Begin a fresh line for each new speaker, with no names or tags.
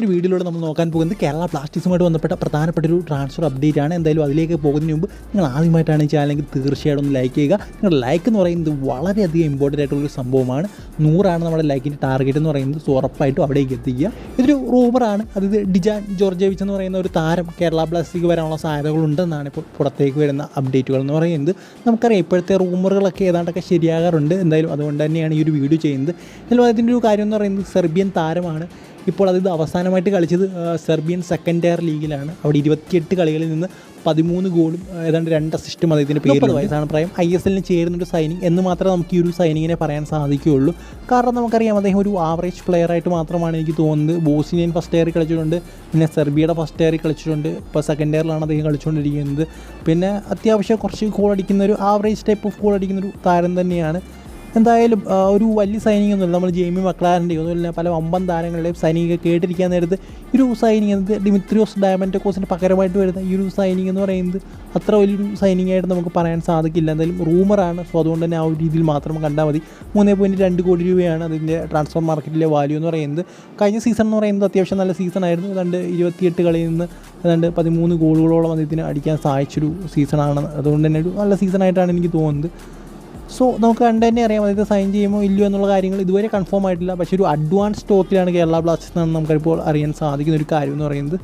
ഒരു വീഡിയോയിലൂടെ നമ്മൾ നോക്കാൻ പോകുന്നത് കേരള ബ്ലാസ്റ്റേഴ്സുമായിട്ട് ബന്ധപ്പെട്ട പ്രധാനപ്പെട്ട ഒരു ട്രാൻസ്ഫർ അപ്ഡേറ്റ് ആണ്. എന്തായാലും അതിലേക്ക് പോകുന്നതിന് മുമ്പ് നിങ്ങൾ ആദ്യമായിട്ടാണ് ഈ ചാനലെങ്കിൽ തീർച്ചയായിട്ടും ഒന്ന് ലൈക്ക് ചെയ്യുക. നിങ്ങളുടെ ലൈക്ക് എന്ന് പറയുന്നത് വളരെയധികം ഇമ്പോർട്ടന്റ് ആയിട്ടുള്ളൊരു സംഭവമാണ്. നൂറാണ് നമ്മുടെ ലൈക്കിന്റെ ടാർഗറ്റ് എന്ന് പറയുന്നത്. ഉറപ്പായിട്ടും അവിടേക്ക് എത്തിക്കുക. ഇതൊരു റൂമറാണ് അതായത് ഡിജാൻ ജോർജേവിച്ച് എന്ന് പറയുന്ന ഒരു താരം കേരള ബ്ലാസ്റ്റേഴ്സിലേക്ക് വരാനുള്ള സാധ്യതകളുണ്ടെന്നാണ് ഇപ്പോൾ പുറത്തേക്ക് വരുന്ന അപ്ഡേറ്റുകൾ എന്ന് പറയുന്നത്. നമുക്കറിയാം ഇപ്പോഴത്തെ റൂമറുകളൊക്കെ ഏതാണ്ടൊക്കെ ശരിയാകാറുണ്ട്. എന്തായാലും അതുകൊണ്ട് തന്നെയാണ് ഈ ഒരു വീഡിയോ ചെയ്യുന്നത്. എന്നാലും അതിന്റെ ഒരു കാര്യം എന്ന് പറയുന്നത് സെർബിയൻ താരമാണ്. ഇപ്പോൾ അത് അവസാനമായിട്ട് കളിച്ചത് സെർബിയൻ സെക്കൻഡ് ടയർ ലീഗിലാണ് അവിടെ ഇരുപത്തിയെട്ട് കളികളിൽ നിന്ന് പതിമൂന്ന് ഗോളും ഏതാണ്ട് രണ്ട് അസിസ്റ്റും അദ്ദേഹത്തിന് പേര് വയസ്സാണ് പ്രായം. ഐ എസ് എല്ലിന് ചേരുന്ന ഒരു സൈനിങ് എന്ന് മാത്രമേ നമുക്ക് ഈ ഒരു സൈനിങ്ങിനെ പറയാൻ സാധിക്കുകയുള്ളൂ. കാരണം നമുക്കറിയാം അദ്ദേഹം ഒരു ആവറേജ് പ്ലെയർ ആയിട്ട് മാത്രമാണ് എനിക്ക് തോന്നുന്നത്. ബോസ്നിയൻ ഫസ്റ്റ് ഇയറിൽ കളിച്ചിട്ടുണ്ട് പിന്നെ സെർബിയയുടെ ഫസ്റ്റ് ഇയറിൽ കളിച്ചിട്ടുണ്ട്. ഇപ്പോൾ സെക്കൻഡ് ഇയറിലാണ് അദ്ദേഹം കളിച്ചുകൊണ്ടിരിക്കുന്നത്. പിന്നെ അത്യാവശ്യം കുറച്ച് ഗോൾ അടിക്കുന്ന ഒരു ആവറേജ് ടൈപ്പ് ഓഫ് ഗോൾ അടിക്കുന്ന ഒരു താരം തന്നെയാണ്. എന്തായാലും ഒരു വലിയ സൈനിങ് ഒന്നുമില്ല. നമ്മൾ ജെയ്മി മക്ലാറിന്റെയോ ഒന്നുമില്ല പല വമ്പൻ താരങ്ങളുടെയും സൈനിക കേട്ടിരിക്കാൻ നേരത്ത് ഒരു സൈനിങ് എന്നത് ഡിമിത്രിയോസ് ഡയമൻഡക്കോസിന് പകരമായിട്ട് വരുന്ന ഈ ഒരു സൈനിങ് എന്ന് പറയുന്നത് അത്ര വലിയൊരു സൈനിങ് ആയിട്ട് നമുക്ക് പറയാൻ സാധിക്കില്ല. എന്തായാലും റൂമറാണ് സോ അതുകൊണ്ട് തന്നെ ആ ഒരു രീതിയിൽ മാത്രം കണ്ടാൽ മതി. മൂന്നേ പോയിന്റ് രണ്ട് കോടി രൂപയാണ് അതിന്റെ ട്രാൻസ്ഫർ മാർക്കറ്റിലെ വാല്യൂ എന്ന് പറയുന്നത്. കഴിഞ്ഞ സീസൺ എന്ന് പറയുന്നത് അത്യാവശ്യം നല്ല സീസൺ ആയിരുന്നു. ഏതാണ്ട് ഇരുപത്തിയെട്ട് കളിയിൽ നിന്ന് ഏതാണ്ട് പതിമൂന്ന് ഗോളുകളോളം അദ്ദേഹത്തിന് അടിക്കാൻ സഹായിച്ചൊരു സീസണാണ് അതുകൊണ്ട് തന്നെ ഒരു നല്ല സീസണായിട്ടാണ് എനിക്ക് തോന്നുന്നത്. സോ നമുക്ക് കണ്ട് തന്നെ അറിയാം അതായത് സൈൻ ചെയ്യുമോ ഇല്ലയോ എന്നുള്ള കാര്യങ്ങൾ ഇതുവരെ കൺഫേം ആയിട്ടില്ല. പക്ഷേ ഒരു അഡ്വാൻസ് ടോക്കിലാണ് കേരള ബ്ലാസ്റ്റേഴ്സ് എന്നാണ് നമുക്കിപ്പോൾ അറിയാൻ സാധിക്കുന്ന ഒരു കാര്യം എന്ന് പറയുന്നത്.